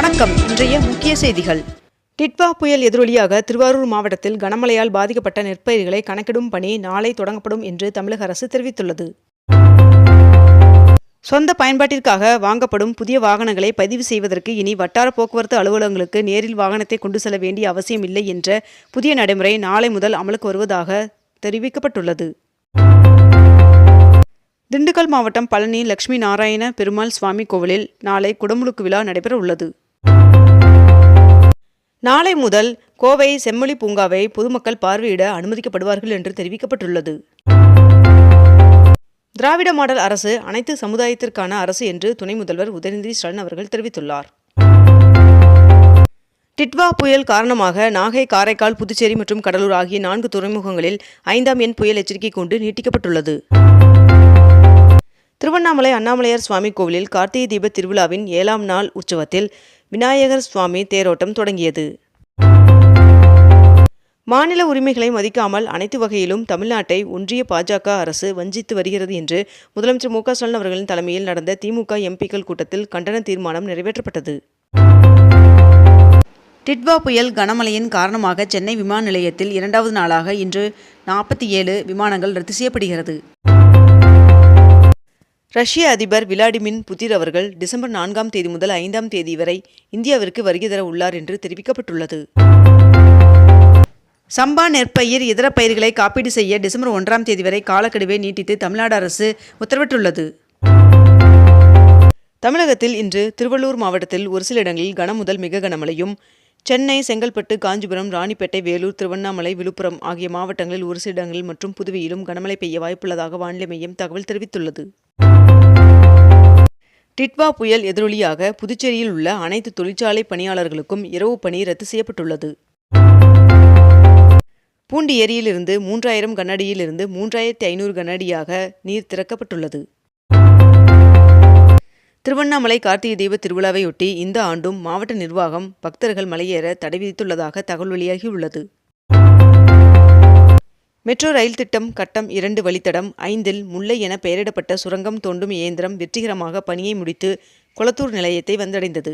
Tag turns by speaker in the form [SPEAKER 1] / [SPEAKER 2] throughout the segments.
[SPEAKER 1] வணக்கம். இன்றைய முக்கிய செய்திகள். டிட்வா புயல் எதிரொலியாக திருவாரூர் மாவட்டத்தில் கனமழையால் பாதிக்கப்பட்ட நெற்பயிர்களை கணக்கிடும் பணி நாளை தொடங்கப்படும் என்று தமிழக அரசு தெரிவித்துள்ளது. சொந்த பயன்பாட்டிற்காக வாங்கப்படும் புதிய வாகனங்களை பதிவு செய்வதற்கு இனி வட்டார போக்குவரத்து அலுவலகங்களுக்கு நேரில் வாகனத்தை கொண்டு செல்ல வேண்டிய அவசியம் இல்லை என்ற புதிய நடைமுறை நாளை முதல் அமலுக்கு வருவதாக தெரிவிக்கப்பட்டுள்ளது. திண்டுக்கல் மாவட்டம் பழனி லட்சுமி நாராயண பெருமாள் சுவாமி கோவிலில் நாளை குடமுழுக்கு விழா நடைபெற உள்ளது நாளை முதல் கோவை செம்மொழி பூங்காவை பொதுமக்கள் பார்வையிட அனுமதிக்கப்படுவார்கள் என்று தெரிவிக்கப்பட்டுள்ளது. திராவிட மாடல் அரசு அனைத்து சமுதாயத்திற்கான அரசு என்று துணை முதல்வர் உதயநிதி ஸ்டாலின் அவர்கள் தெரிவித்துள்ளார். டிட்வா புயல் காரணமாக நாகை காரைக்கால் புதுச்சேரி மற்றும் கடலூர் ஆகிய நான்கு துறைமுகங்களில் ஐந்தாம் எண் புயல் எச்சரிக்கை கொண்டு நீட்டிக்கப்பட்டுள்ளது. திருவண்ணாமலை அண்ணாமலையார் சுவாமி கோவிலில் கார்த்திகை தீப திருவிழாவின் ஏழாம் நாள் உற்சவத்தில் விநாயகர் சுவாமி தேரோட்டம் தொடங்கியது. மாநில உரிமைகளை மதிக்காமல் அனைத்து வகையிலும் தமிழ்நாட்டை ஒன்றிய பாஜக அரசு வஞ்சித்து வருகிறது என்று முதலமைச்சர் மு க ஸ்டாலின் அவர்களின் தலைமையில் நடந்த திமுக எம்பிக்கள் கூட்டத்தில் கண்டன தீர்மானம் நிறைவேற்றப்பட்டது. டிட்வா புயல் கனமழையின் காரணமாக சென்னை விமான நிலையத்தில் இரண்டாவது நாளாக இன்று நாற்பத்தி ஏழு விமானங்கள் ரத்து செய்யப்படுகிறது. ரஷ்ய அதிபர் விளாடிமின் புதிர் அவர்கள் டிசம்பர் நான்காம் தேதி முதல் ஐந்தாம் தேதி வரை இந்தியாவிற்கு வருகை தர உள்ளார் என்று தெரிவிக்கப்பட்டுள்ளது. சம்பா நெற்பயிர் இதர பயிர்களை காப்பீடு செய்ய டிசம்பர் ஒன்றாம் தேதி வரை காலக்கெடுவை நீட்டித்து தமிழ்நாடு அரசு உத்தரவிட்டுள்ளது. தமிழகத்தில் இன்று திருவள்ளூர் மாவட்டத்தில் ஒரு சில இடங்களில் கனம் முதல் மிக கனமழையும் சென்னை செங்கல்பட்டு காஞ்சிபுரம் ராணிப்பேட்டை வேலூர் திருவண்ணாமலை விழுப்புரம் ஆகிய மாவட்டங்களில் ஒரு சில இடங்களில் மற்றும் புதுவையிலும் கனமழை பெய்ய வாய்ப்புள்ளதாக வானிலை மையம் தகவல் தெரிவித்துள்ளது. டிட்வா புயல் எதிரொலியாக புதுச்சேரியில் உள்ள அனைத்து தொழிற்சாலை பணியாளர்களுக்கும் இரவு பணி ரத்து செய்யப்பட்டுள்ளது. பூண்டி ஏரியிலிருந்து மூன்றாயிரம் கனஅடியிலிருந்து மூன்றாயிரத்தி ஐநூறு கனஅடியாக நீர் திறக்கப்பட்டுள்ளது. திருவண்ணாமலை கார்த்திகை தீப திருவிழாவையொட்டி இந்த ஆண்டும் மாவட்ட நிர்வாகம் பக்தர்கள் மலையேற தடை விதித்துள்ளதாக தகவல் வெளியாகியுள்ளது. மெட்ரோ ரயில் திட்டம் கட்டம் இரண்டு வழித்தடம் ஐந்தில் முல்லை என பெயரிடப்பட்ட சுரங்கம் தோண்டும் இயந்திரம் வெற்றிகரமாக பணியை முடித்து கொளத்தூர் நிலையத்தை வந்தடைந்தது.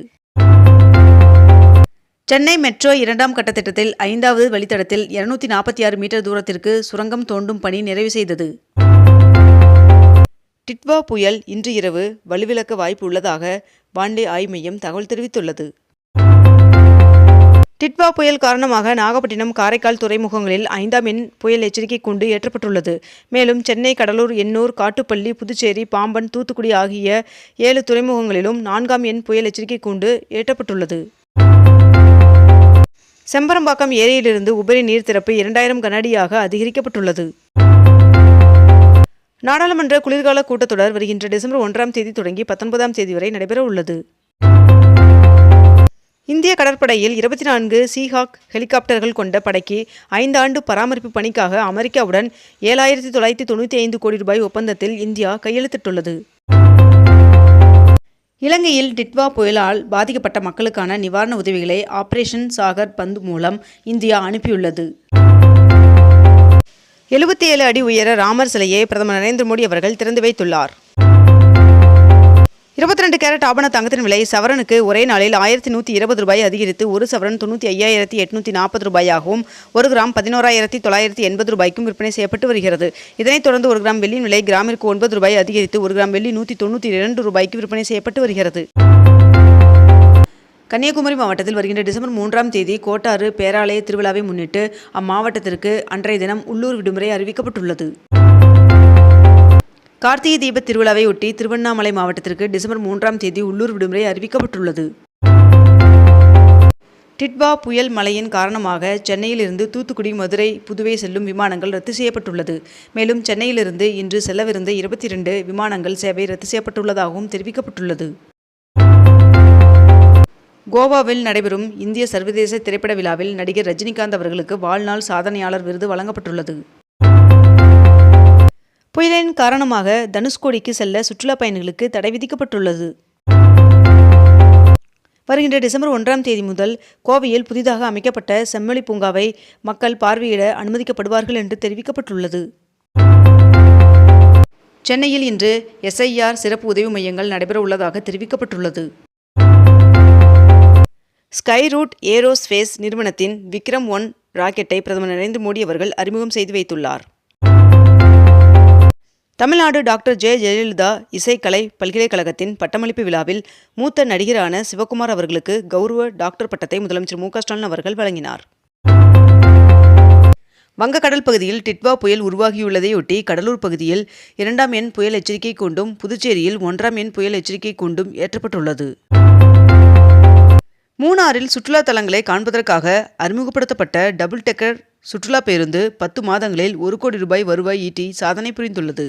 [SPEAKER 1] சென்னை மெட்ரோ இரண்டாம் கட்ட திட்டத்தில் ஐந்தாவது வழித்தடத்தில் இருநூத்தி நாற்பத்தி ஆறு மீட்டர் தூரத்திற்கு சுரங்கம் தோண்டும் பணி நிறைவு செய்தது. டிட்வா புயல் இன்று இரவு வலுவிழக்க வாய்ப்பு உள்ளதாக வானிலை ஆய்வு மையம் தகவல் தெரிவித்துள்ளது. டிட்வா புயல் காரணமாக நாகப்பட்டினம் காரைக்கால் துறைமுகங்களில் ஐந்தாம் எண் புயல் எச்சரிக்கை கூண்டு ஏற்றப்பட்டுள்ளது. மேலும் சென்னை கடலூர் எண்ணூர் காட்டுப்பள்ளி புதுச்சேரி பாம்பன் தூத்துக்குடி ஆகிய ஏழு துறைமுகங்களிலும் நான்காம் எண் புயல் எச்சரிக்கை கூண்டு ஏற்றப்பட்டுள்ளது. செம்பரம்பாக்கம் ஏரியிலிருந்து உபரி நீர் திறப்பு இரண்டாயிரம் கனஅடியாக அதிகரிக்கப்பட்டுள்ளது. நாடாளுமன்ற குளிர்கால கூட்டத்தொடர் வருகின்ற டிசம்பர் ஒன்றாம் தேதி தொடங்கி பத்தொன்பதாம் தேதி வரை நடைபெற உள்ளது இந்திய கடற்படையில் இருபத்தி நான்கு சீஹாக் ஹெலிகாப்டர்கள் கொண்ட படைக்கு ஐந்தாண்டு பராமரிப்பு பணிக்காக அமெரிக்காவுடன் ஏழாயிரத்தி தொள்ளாயிரத்தி தொண்ணூற்றி ஐந்து கோடி ரூபாய் ஒப்பந்தத்தில் இந்தியா கையெழுத்திட்டுள்ளது. இலங்கையில் டிட்வா புயலால் பாதிக்கப்பட்ட மக்களுக்கான நிவாரண உதவிகளை ஆபரேஷன் சாகர் பந்து மூலம் இந்தியா அனுப்பியுள்ளது. எழுபத்தி ஏழு அடி உயர ராமர் சிலையை பிரதமர் நரேந்திர மோடி அவர்கள் திறந்து வைத்துள்ளார். இருபத்தி ரெண்டு கேரட் ஆபண தங்கத்தின் விலை சவரனுக்கு ஒரே நாளில் ஆயிரத்தி நூற்றி இருபது ரூபாய் அதிகரித்து ஒரு சவரன் தொண்ணூற்றி ஐயாயிரத்தி எட்நூற்றி நாற்பது ரூபாயாகவும் ஒரு கிராம் பதினோராயிரத்தி தொள்ளாயிரத்தி எண்பது ரூபாய்க்கும் விற்பனை செய்யப்பட்டு வருகிறது. இதனைத் தொடர்ந்து ஒரு கிராம் வெள்ளியின் விலை கிராமிற்கு ஒன்பது ரூபாய் அதிகரித்து ஒரு கிராம் வெள்ளி நூற்றி தொண்ணூற்றி இரண்டு ரூபாய்க்கு விற்பனை செய்யப்பட்டு வருகிறது. கன்னியாகுமரி மாவட்டத்தில் வருகின்ற டிசம்பர் மூன்றாம் தேதி கோட்டாறு பேராலய திருவிழாவை முன்னிட்டு அம்மாவட்டத்திற்கு அன்றைய தினம் உள்ளூர் விடுமுறை அறிவிக்கப்பட்டுள்ளது. கார்த்திகை தீப திருவிழாவை ஒட்டி திருவண்ணாமலை மாவட்டத்திற்கு டிசம்பர் மூன்றாம் தேதி உள்ளூர் விடுமுறை அறிவிக்கப்பட்டுள்ளது. டிட்வா புயல் மழையின் காரணமாக சென்னையிலிருந்து தூத்துக்குடி மதுரை புதுவை செல்லும் விமானங்கள் ரத்து செய்யப்பட்டுள்ளது. மேலும் சென்னையிலிருந்து இன்று செல்லவிருந்த இருபத்தி இரண்டு விமானங்கள் சேவை ரத்து செய்யப்பட்டுள்ளதாகவும் தெரிவிக்கப்பட்டுள்ளது. கோவாவில் நடைபெறும் இந்திய சர்வதேச திரைப்பட விழாவில் நடிகர் ரஜினிகாந்த் அவர்களுக்கு வாழ்நாள் சாதனையாளர் விருது வழங்கப்பட்டுள்ளது. புயலின் காரணமாக தனுஷ்கோடிக்கு செல்ல சுற்றுலா பயணிகளுக்கு தடை விதிக்கப்பட்டுள்ளது. வருகின்ற டிசம்பர் ஒன்றாம் தேதி முதல் கோவையில் புதிதாக அமைக்கப்பட்ட செம்மொழி பூங்காவை மக்கள் பார்வையிட அனுமதிக்கப்படுவார்கள் என்று தெரிவிக்கப்பட்டுள்ளது. சென்னையில் இன்று எஸ்ஐஆர் சிறப்பு உதவி மையங்கள் நடைபெற உள்ளதாக தெரிவிக்கப்பட்டுள்ளது. ஸ்கை ரூட் ஏரோஸ்பேஸ் நிறுவனத்தின் விக்ரம் ஒன் ராக்கெட்டை பிரதமர் நரேந்திர மோடி அவர்கள் அறிமுகம் செய்து வைத்துள்ளார். Tamil Nadu doctor J. Jayalalithaa இசைக்கலை பல்கலைக்கழகத்தின் பட்டமளிப்பு விழாவில் மூத்த நடிகரான சிவகுமார் அவர்களுக்கு கௌரவ டாக்டர் பட்டத்தை முதலமைச்சர் மு. ஸ்டாலின் அவர்கள் வழங்கினார். வங்கக்கடல் பகுதியில் டிட்வா புயல் உருவாகியுள்ளதையொட்டி கடலூர் பகுதியில் இரண்டாம் எண் புயல் எச்சரிக்கை கூண்டும் புதுச்சேரியில் ஒன்றாம் எண் புயல் எச்சரிக்கை கூண்டும் ஏற்றப்பட்டுள்ளது. மூணாறில் சுற்றுலா தலங்களை காண்பதற்காக அறிமுகப்படுத்தப்பட்ட டபுள் டெக்கர் சுற்றுலா பேருந்து பத்து மாதங்களில் ஒரு கோடி ரூபாய் வருவாய் ஈட்டி சாதனை புரிந்துள்ளது.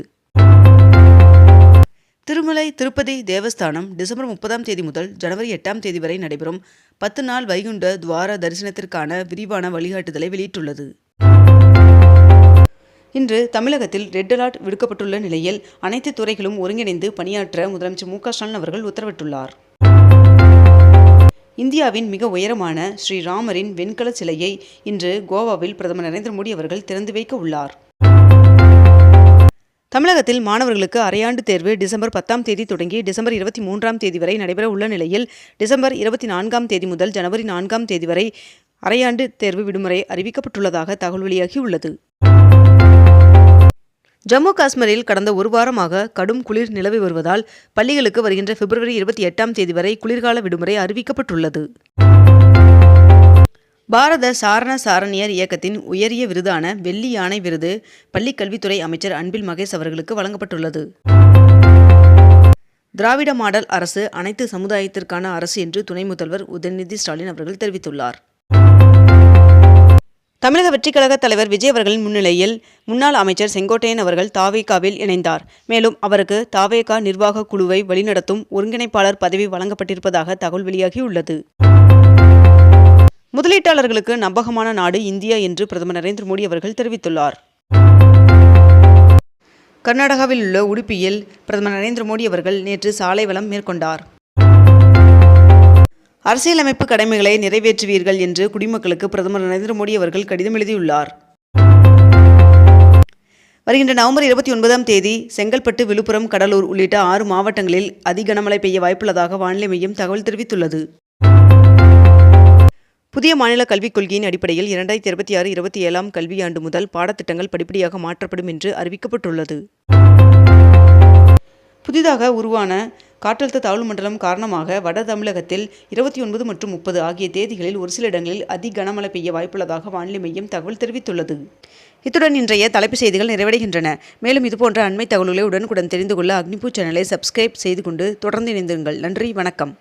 [SPEAKER 1] திருமலை திருப்பதி தேவஸ்தானம் டிசம்பர் முப்பதாம் தேதி முதல் ஜனவரி எட்டாம் தேதி வரை நடைபெறும் பத்து நாள் வைகுண்ட துவார தரிசனத்திற்கான விரிவான வழிகாட்டுதலை வெளியிட்டுள்ளது. இன்று தமிழகத்தில் ரெட் அலர்ட் விடுக்கப்பட்டுள்ள நிலையில் அனைத்து துறைகளும் ஒருங்கிணைந்து பணியாற்ற முதலமைச்சர் மு க ஸ்டாலின் அவர்கள் உத்தரவிட்டுள்ளார். இந்தியாவின் மிக உயரமான ஸ்ரீராமரின் வெண்கல சிலையை இன்று கோவாவில் பிரதமர் நரேந்திர மோடி அவர்கள் திறந்து வைக்க உள்ளார். தமிழகத்தில் மாணவர்களுக்கு அரையாண்டு தேர்வு டிசம்பர் பத்தாம் தேதி தொடங்கி டிசம்பர் இருபத்தி மூன்றாம் தேதி வரை நடைபெற உள்ள நிலையில் டிசம்பர் இருபத்தி நான்காம் தேதி முதல் ஜனவரி நான்காம் தேதி வரை அரையாண்டு தேர்வு விடுமுறை அறிவிக்கப்பட்டுள்ளதாக தகவல் வெளியாகியுள்ளது. ஜம்மு காஷ்மீரில் கடந்த ஒரு வாரமாக கடும் குளிர் நிலவி வருவதால் பள்ளிகளுக்கு வருகின்ற பிப்ரவரி இருபத்தி எட்டாம் தேதி வரை குளிர்கால விடுமுறை அறிவிக்கப்பட்டுள்ளது. பாரத சாரண சாரணியர் இயக்கத்தின் உயரிய விருதான வெள்ளி யானை விருது பள்ளிக் கல்வித்துறை அமைச்சர் அன்பில் மகேஷ் அவர்களுக்கு வழங்கப்பட்டுள்ளது. திராவிட மாடல் அரசு அனைத்து சமுதாயத்திற்கான அரசு என்று துணை முதல்வர் உதயநிதி ஸ்டாலின் அவர்கள் தெரிவித்துள்ளார். தமிழக வெற்றிக்கழக தலைவர் விஜய் அவர்களின் முன்னிலையில் முன்னாள் அமைச்சர் செங்கோட்டையன் அவர்கள் தாவேகாவில் இணைந்தார். மேலும் அவருக்கு தாவேகா நிர்வாக குழுவை வழிநடத்தும் ஒருங்கிணைப்பாளர் பதவி வழங்கப்பட்டிருப்பதாக தகவல் வெளியாகியுள்ளது. முதலீட்டாளர்களுக்கு நம்பகமான நாடு இந்தியா என்று பிரதமர் நரேந்திர மோடி அவர்கள் தெரிவித்துள்ளார். கர்நாடகாவில் உள்ள உடுப்பியில் பிரதமர் நரேந்திர மோடி அவர்கள் நேற்று சாலை வளம் மேற்கொண்டார். அரசியலமைப்பு கடமைகளை நிறைவேற்றுவீர்கள் என்று குடிமக்களுக்கு பிரதமர் நரேந்திர மோடி அவர்கள் கடிதம் எழுதியுள்ளார். வருகின்ற நவம்பர் இருபத்தி ஒன்பதாம் தேதி செங்கல்பட்டு விழுப்புரம் கடலூர் உள்ளிட்ட ஆறு மாவட்டங்களில் அதி கனமழை பெய்ய வாய்ப்புள்ளதாக வானிலை மையம் தகவல் தெரிவித்துள்ளது. புதிய மாநில கல்விக் கொள்கையின் அடிப்படையில் இரண்டாயிரத்தி இருபத்தி ஆறு இருபத்தி ஏழாம் கல்வியாண்டு முதல் பாடத்திட்டங்கள் படிப்படியாக மாற்றப்படும் என்று அறிவிக்கப்பட்டுள்ளது. புதிதாக உருவான காற்றழுத்த தாழ்வு மண்டலம் காரணமாக வட தமிழகத்தில் இருபத்தி ஒன்பது மற்றும் முப்பது ஆகிய தேதிகளில் ஒரு சில இடங்களில் அதி கனமழை பெய்ய வாய்ப்புள்ளதாக வானிலை மையம் தகவல் தெரிவித்துள்ளது. இத்துடன் இன்றைய தலைப்புச் செய்திகள் நிறைவடைகின்றன. மேலும் இதுபோன்ற அண்மை தகவல்களை உடனுக்குடன் தெரிந்து கொள்ள அக்னிபூ சேனலை சப்ஸ்கிரைப் செய்து கொண்டு தொடர்ந்து இணைந்திருங்கள். நன்றி வணக்கம்.